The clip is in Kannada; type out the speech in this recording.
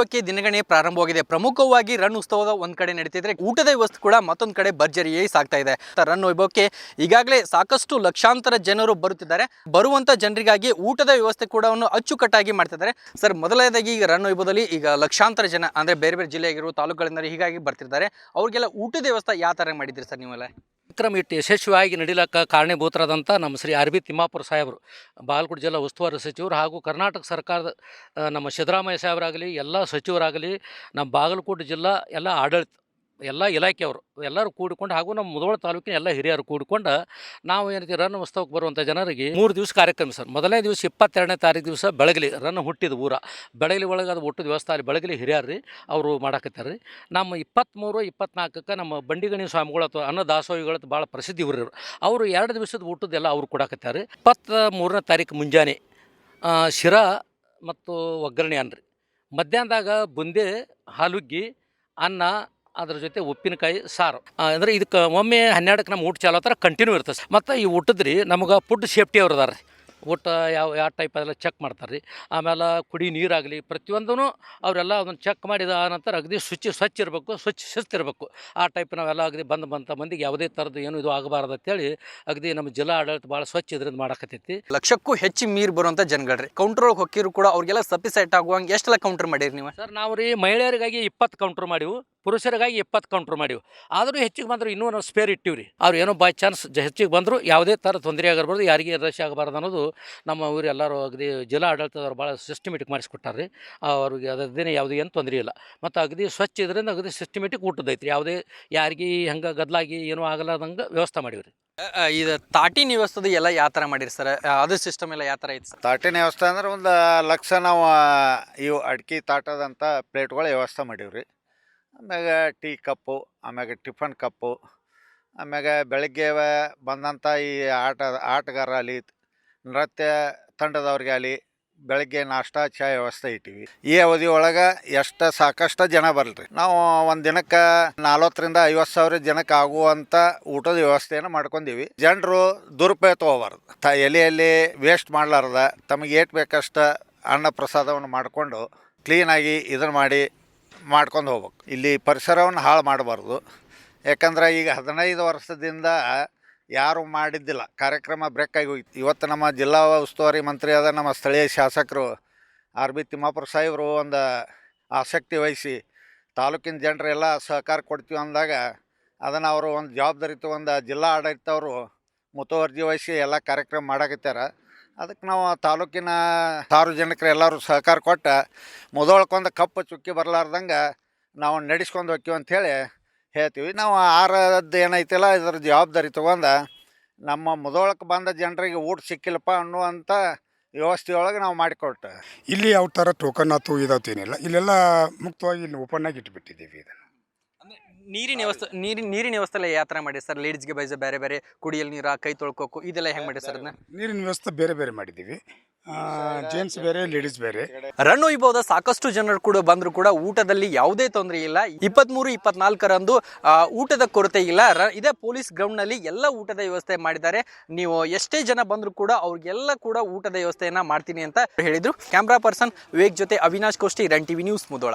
ವೈಭವಕ್ಕೆ ದಿನಗಣನೆ ಪ್ರಾರಂಭವಾಗಿದೆ. ಪ್ರಮುಖವಾಗಿ ರನ್ ಉತ್ಸವದ ಒಂದ್ ಕಡೆ ನಡೀತಿದ್ರೆ ಊಟದ ವ್ಯವಸ್ಥೆ ಕೂಡ ಮತ್ತೊಂದ್ ಕಡೆ ಭರ್ಜರಿಯೇ ಸಾಗ್ತಾ ಇದೆ. ರನ್ ವೈಭವಕ್ಕೆ ಈಗಾಗಲೇ ಸಾಕಷ್ಟು ಲಕ್ಷಾಂತರ ಜನರು ಬರುತ್ತಿದ್ದಾರೆ. ಬರುವಂತ ಜನರಿಗಾಗಿ ಊಟದ ವ್ಯವಸ್ಥೆ ಕೂಡ ಅಚ್ಚುಕಟ್ಟಾಗಿ ಮಾಡ್ತಿದ್ದಾರೆ. ಸರ್, ಮೊದಲನೇದಾಗಿ ಈಗ ರನ್ ವೈಭವದಲ್ಲಿ ಈಗ ಲಕ್ಷಾಂತರ ಜನ ಅಂದ್ರೆ ಬೇರೆ ಬೇರೆ ಜಿಲ್ಲೆಯಾಗಿರುವ ತಾಲೂಕುಗಳಿಂದ ಹೀಗಾಗಿ ಬರ್ತಿದ್ದಾರೆ. ಅವ್ರಿಗೆಲ್ಲ ಊಟದ ವ್ಯವಸ್ಥೆ ಯಾವ ತರ ಮಾಡಿದ್ರಿ ಸರ್ ನೀವೆಲ್ಲ? ಕಾರ್ಯಕ್ರಮ ಇಟ್ಟು ಯಶಸ್ವಿಯಾಗಿ ನಡೀಲಕ್ಕ ಕಾರಣೀಭೂತರಾದಂಥ ನಮ್ಮ ಶ್ರೀ ಆರ್ ಬಿ ತಿಮ್ಮಾಪುರ ಸಾಹೇಬರು. ಬಾಗಲಕೋಟೆ ಜಿಲ್ಲಾ ಉಸ್ತುವಾರಿ ಸಚಿವರು ಹಾಗೂ ಕರ್ನಾಟಕ ಸರ್ಕಾರದ ನಮ್ಮ ಸಿದ್ದರಾಮಯ್ಯ ಸಾಹೇಬರಾಗಲಿ, ಎಲ್ಲ ಸಚಿವರಾಗಲಿ, ನಮ್ಮ ಬಾಗಲಕೋಟೆ ಜಿಲ್ಲಾ ಎಲ್ಲ ಆಡಳಿತ ಎಲ್ಲ ಇಲಾಖೆಯವರು, ಎಲ್ಲರೂ ಕೂಡಿಕೊಂಡು ಹಾಗೂ ನಮ್ಮ ಮುದೋಳ ತಾಲೂಕಿನ ಎಲ್ಲ ಹಿರಿಯರು ಕೂಡಿಕೊಂಡು ನಾವು ಏನೈತಿ ರನ್ ಉತ್ಸವಕ್ಕೆ ಬರುವಂಥ ಜನರಿಗೆ ಮೂರು ದಿವಸ ಕಾರ್ಯಕ್ರಮ ಸರ್. ಮೊದಲನೇ ದಿವಸ ಇಪ್ಪತ್ತೆರಡನೇ ತಾರೀಕು ದಿವಸ ಬೆಳಗಲಿ ರನ್ ಹುಟ್ಟಿದ ಊರ. ಬೆಳಗಲಿ ಒಳಗೆ ಅದು ಊಟದ ವ್ಯವಸ್ಥೆ ಅಲ್ಲಿ ಬೆಳಗಲಿ ಹಿರಿಯರು ರೀ ಅವರು ಮಾಡಾಕತ್ತಾರೆ ರೀ. ನಮ್ಮ ಇಪ್ಪತ್ತ್ಮೂರು ಇಪ್ಪತ್ನಾಲ್ಕಕ್ಕೆ ನಮ್ಮ ಬಂಡಿಗಣಿ ಸ್ವಾಮಿಗಳು ಅಥವಾ ಅನ್ನ ದಾಸೋಹಿಗಳು ಭಾಳ ಪ್ರಸಿದ್ಧಿ ಇವರು ಅವರು ಎರಡು ದಿವಸದ ಊಟದ್ದೆಲ್ಲ ಅವರು ಕೊಡಾಕತ್ತಾರೆ ಇಪ್ಪತ್ತ ಮೂರನೇ ತಾರೀಕು ಮುಂಜಾನೆ ಶಿರಾ ಮತ್ತು ಒಗ್ಗರಣೆ ಅನ್ರಿ ಮಧ್ಯಾಹ್ನದಾಗ ಬುಂದೆ, ಹಾಲುಗ್ಗಿ, ಅನ್ನ ಅದ್ರ ಜೊತೆ ಉಪ್ಪಿನಕಾಯಿ ಸಾರು. ಅಂದ್ರೆ ಇದಕ್ಕೆ ಒಮ್ಮೆ ಹನ್ನೆರಡಕ್ಕೆ ನಮ್ಮ ಊಟ ಚಾಲು ಆತರ ಕಂಟಿನ್ಯೂ ಇರ್ತದೆ. ಮತ್ತು ಈ ಊಟದ ರೀ ನಮಗೆ ಫುಡ್ ಸೇಫ್ಟಿ ಅವ್ರು ಅದಾರ ರೀ ಊಟ ಯಾವ ಯಾವ ಟೈಪ್ ಅದೆಲ್ಲ ಚೆಕ್ ಮಾಡ್ತಾರೆ ರೀ ಆಮೇಲೆ ಕುಡಿ ನೀರಾಗಲಿ ಪ್ರತಿಯೊಂದೂ ಅವರೆಲ್ಲ ಅದನ್ನು ಚೆಕ್ ಮಾಡಿದ ನಂತರ ಅಗದಿ ಶುಚಿ ಸ್ವಚ್ಛ ಇರಬೇಕು ಸ್ವಚ್ಛ ಶಿಸ್ತಿರಬೇಕು ಆ ಟೈಪ್ ನಾವೆಲ್ಲ ಅಗದಿ ಬಂದು ಬಂತ ಮಂದಿಗೆ ಯಾವುದೇ ಥರದ್ದು ಏನು ಇದು ಆಗಬಾರ್ದು ಅಂತೇಳಿ ಅಗದಿ ನಮ್ಮ ಜಿಲ್ಲಾ ಆಡಳಿತ ಭಾಳ ಸ್ವಚ್ಛ ಇದರಿಂದ ಮಾಡಕತ್ತೈತಿ. ಲಕ್ಷಕ್ಕೂ ಹೆಚ್ಚು ಮೀರ್ ಬರುವಂಥ ಜನಗಳ್ರಿ. ಕೌಂಟ್ರ್ ಒಳಗೆ ಹೊಕ್ಕಿರು ಕೂಡ ಅವ್ರಿಗೆಲ್ಲ ಸಪಿಸೈಟ್ ಆಗುವಂಗೆ ಎಷ್ಟೆಲ್ಲ ಕೌಂಟ್ರ್ ಮಾಡಿರಿ ನೀವು? ಸರ್ ನಾವು ರೀ ಮಹಿಳೆಯರಿಗಾಗಿ ಇಪ್ಪತ್ತು ಕೌಂಟ್ರ್ ಮಾಡಿವು. ಪುರುಷರಿಗಾಗಿ ಇಪ್ಪತ್ತು ಕೌಂಟ್ರ್ ಮಾಡಿವು. ಆದರೂ ಹೆಚ್ಚಿಗೆ ಬಂದರೂ ಇನ್ನೂ ನಾವು ಸ್ಪೇರ್ ಇಟ್ಟಿವಿ ರೀ ಅವ್ರು ಏನೋ ಬೈ ಚಾನ್ಸ್ ಹೆಚ್ಚಿಗೆ ಬಂದರೂ ಯಾವುದೇ ಥರ ತೊಂದರೆ ಆಗಿರ್ಬೋದು ಯಾರಿಗೆ ರಶ್ ಆಗಬಾರ್ದು ಅನ್ನೋದು ನಮ್ಮ ಊರು ಎಲ್ಲರೂ ಅಗದಿ ಜಿಲ್ಲಾ ಆಡಳಿತದವ್ರು ಭಾಳ ಸಿಸ್ಟಮೆಟಿಕ್ ಮಾಡಿಸ್ಕೊಟ್ಟಾರ್ರಿ. ಅವ್ರಿಗೆ ದಿನ ಯಾವುದೇ ಏನು ತೊಂದರೆ ಇಲ್ಲ. ಮತ್ತು ಅಗದಿ ಸ್ವಚ್ಛ ಇದರಿಂದ ಅಗದಿ ಸಿಸ್ಟಮೆಟಿಕ್ ಊಟದೈತ್ರಿ ಯಾವುದೇ ಯಾರಿಗೆ ಹಂಗೆ ಗದ್ಲಾಗಿ ಏನೂ ಆಗಲಾರ್ದಂಗೆ ವ್ಯವಸ್ಥೆ ಮಾಡಿವಿ ರೀ ಇದು ತಾಟಿನ ವ್ಯವಸ್ಥೆದು ಎಲ್ಲ ಯಾವ ಮಾಡಿರಿ ಸರ್? ಅದು ಸಿಸ್ಟಮ್ ಎಲ್ಲ ಯಾವ ಐತೆ ಐತಿ ಸರ್? ತಾಟಿನ ವ್ಯವಸ್ಥೆ ಅಂದ್ರೆ ಒಂದು ಲಕ್ಷ ನಾವು ಇವು ಅಡ್ಕೆ ತಾಟದಂಥ ಪ್ಲೇಟ್ಗಳ ವ್ಯವಸ್ಥೆ ಮಾಡೀವಿ ರೀ ಆಮ್ಯಾಗ ಟೀ ಕಪ್ಪು, ಆಮ್ಯಾಗ ಟಿಫನ್ ಕಪ್ಪು, ಆಮ್ಯಾಗ ಬೆಳಗ್ಗೆ ಬಂದಂಥ ಈ ಆಟ, ಆಟಗಾರ ಅಲ್ಲಿ, ನೃತ್ಯ ತಂಡದವ್ರಿಗೆ ಅಲ್ಲಿ ಬೆಳಗ್ಗೆ ನಾಷ್ಟ, ಚಾಯ್ ವ್ಯವಸ್ಥೆ ಇಟ್ಟಿವಿ. ಈ ಅವಧಿ ಒಳಗೆ ಎಷ್ಟು ಸಾಕಷ್ಟು ಜನ ಬರಲ್ರಿ. ನಾವು ಒಂದು ದಿನಕ್ಕೆ ನಲ್ವತ್ತರಿಂದ ಐವತ್ತು ಸಾವಿರ ಜನಕ್ಕೆ ಆಗುವಂಥ ಊಟದ ವ್ಯವಸ್ಥೆಯನ್ನು ಮಾಡ್ಕೊಂಡೀವಿ. ಜನರು ದುರುಪಯೋಗ ತೊಗೋಬಾರ್ದು ತ ಎಲೆಯಲ್ಲಿ ವೇಸ್ಟ್ ಮಾಡಲಾರ್ದ. ತಮಗೆ ಏಟ್ ಬೇಕಷ್ಟು ಅನ್ನ ಪ್ರಸಾದವನ್ನು ಮಾಡಿಕೊಂಡು ಕ್ಲೀನಾಗಿ ಇದನ್ನು ಮಾಡಿ ಮಾಡ್ಕೊಂಡು ಹೋಗ್ಬೇಕು. ಇಲ್ಲಿ ಪರಿಸರವನ್ನು ಹಾಳು ಮಾಡಬಾರ್ದು. ಯಾಕಂದ್ರೆ ಈಗ ಹದಿನೈದು ವರ್ಷದಿಂದ ಯಾರು ಮಾಡಿದ್ದಿಲ್ಲ. ಕಾರ್ಯಕ್ರಮ ಬ್ರೇಕ್ ಆಗಿ ಹೋಗಿತ್ತು ಇವತ್ತು ನಮ್ಮ ಜಿಲ್ಲಾ ಉಸ್ತುವಾರಿ ಮಂತ್ರಿ ಆದ ನಮ್ಮ ಸ್ಥಳೀಯ ಶಾಸಕರು ಆರ್ ಬಿ ತಿಮ್ಮಾಪುರ ಸಾಹೇಬರು ಒಂದು ಆಸಕ್ತಿ ವಹಿಸಿ ತಾಲೂಕಿನ ಜನರೆಲ್ಲ ಸಹಕಾರ ಕೊಡ್ತೀವಿ ಅಂದಾಗ ಅದನ್ನು ಅವರು ಒಂದು ಜವಾಬ್ದಾರಿ ಒಂದು ಜಿಲ್ಲಾ ಆಡಳಿತವರು ಮುತುವರ್ಜಿ ವಹಿಸಿ ಎಲ್ಲ ಕಾರ್ಯಕ್ರಮ ಮಾಡಾಕತ್ಯಾರ. ಅದಕ್ಕೆ ನಾವು ಆ ತಾಲೂಕಿನ ಸಾರ್ವಜನಿಕರು ಎಲ್ಲರೂ ಸಹಕಾರ ಕೊಟ್ಟು ಮುದೋಳ್ಕೊಂದು ಕಪ್ಪು ಚುಕ್ಕಿ ಬರಲಾರ್ದಂಗೆ ನಾವು ನಡೆಸ್ಕೊಂಡು ಹೋಕ್ಕಿವಿ ಅಂಥೇಳಿ ಹೇಳ್ತೀವಿ. ನಾವು ಆರದ್ದು ಏನೈತಿಲ್ಲ, ಇದರ ಜವಾಬ್ದಾರಿ ತೊಗೊಂಡು ನಮ್ಮ ಮುದೋಳಕ್ಕೆ ಬಂದ ಜನರಿಗೆ ಊಟ ಸಿಕ್ಕಿಲ್ಲಪ್ಪ ಅನ್ನುವಂಥ ವ್ಯವಸ್ಥೆಯೊಳಗೆ ನಾವು ಮಾಡಿಕೊಟ್ಟು. ಇಲ್ಲಿ ಯಾವ ಥರ ಟೋಕನ್ ಆತು ಇದಾವತ್ತೇನಿಲ್ಲ ಏನಿಲ್ಲ ಇಲ್ಲೆಲ್ಲ ಮುಕ್ತವಾಗಿ ಇಲ್ಲಿ ಓಪನ್ನಾಗಿ ಇಟ್ಬಿಟ್ಟಿದ್ದೀವಿ ಇದನ್ನು. ನೀರಿನ ವ್ಯವಸ್ಥೆ ನೀರಿನ ನೀರಿನ ವ್ಯವಸ್ಥೆ ಎಲ್ಲ ಯಾವ ಥರ ಮಾಡಿ ಸರ್? ಲೇಡೀಸ್ಗೆ ಬೈಸ ಬೇರೆ ಬೇರೆ ಕುಡಿಯಲ್ ನೀರ ಕೈ ತೊಳ್ಕೋಕು ಇದೆಲ್ಲ ಹೆಂಗ್ ಮಾಡಿ ಸರ್ ಅದನ್ನ? ನೀರಿನ ವ್ಯವಸ್ಥೆ ಬೇರೆ ಬೇರೆ ಮಾಡಿದ್ದೀವಿ. ಜೆಂಟ್ಸ್ ಬೇರೆ ಲೇಡೀಸ್ ಬೇರೆ. ರನ್ ಒಯ್ಬೋದ ಸಾಕಷ್ಟು ಜನರು ಕೂಡ ಬಂದ್ರು ಕೂಡ ಊಟದಲ್ಲಿ ಯಾವುದೇ ತೊಂದರೆ ಇಲ್ಲ. ಇಪ್ಪತ್ಮೂರು ಇಪ್ಪತ್ನಾಲ್ಕರಂದು ಊಟದ ಕೊರತೆ ಇಲ್ಲ. ರ- ಇದೇ ಪೊಲೀಸ್ ಗ್ರೌಂಡ್ನಲ್ಲಿ ಎಲ್ಲ ಊಟದ ವ್ಯವಸ್ಥೆ ಮಾಡಿದ್ದಾರೆ. ನೀವು ಎಷ್ಟೇ ಜನ ಬಂದ್ರು ಕೂಡ ಅವ್ರಿಗೆಲ್ಲ ಕೂಡ ಊಟದ ವ್ಯವಸ್ಥೆಯನ್ನ ಮಾಡ್ತೀನಿ ಅಂತ ಹೇಳಿದ್ರು. ಕ್ಯಾಮ್ರಾ ಪರ್ಸನ್ ವಿವೇಕ್ ಜೊತೆ Avinash Koshti run TV news Mudhol.